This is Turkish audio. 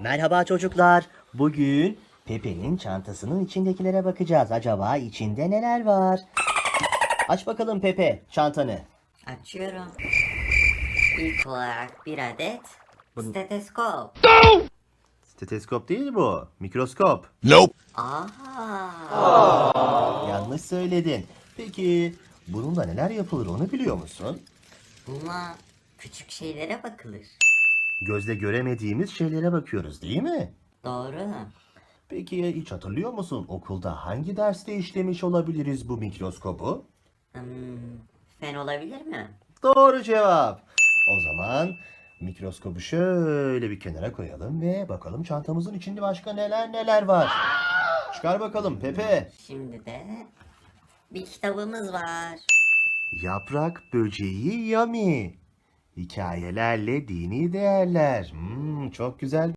Merhaba çocuklar. Bugün Pepe'nin çantasının içindekilere bakacağız. Acaba içinde neler var? Aç bakalım Pepe çantanı. Açıyorum. İlk olarak bir adet steteskop. Steteskop değil bu. Mikroskop. Aha. Yanlış söyledin. Peki bununla neler yapılır onu biliyor musun? Buna küçük şeylere bakılır. Gözle göremediğimiz şeylere bakıyoruz değil mi? Doğru. Peki hiç hatırlıyor musun okulda hangi derste işlemiş olabiliriz bu mikroskobu? Hmm, fen olabilir mi? Doğru cevap. O zaman mikroskobu şöyle bir kenara koyalım ve bakalım çantamızın içinde başka neler neler var. Çıkar bakalım Pepe. Şimdi de bir kitabımız var. Yaprak böceği Yami. Hikayelerle dini değerler. Hmm, çok güzel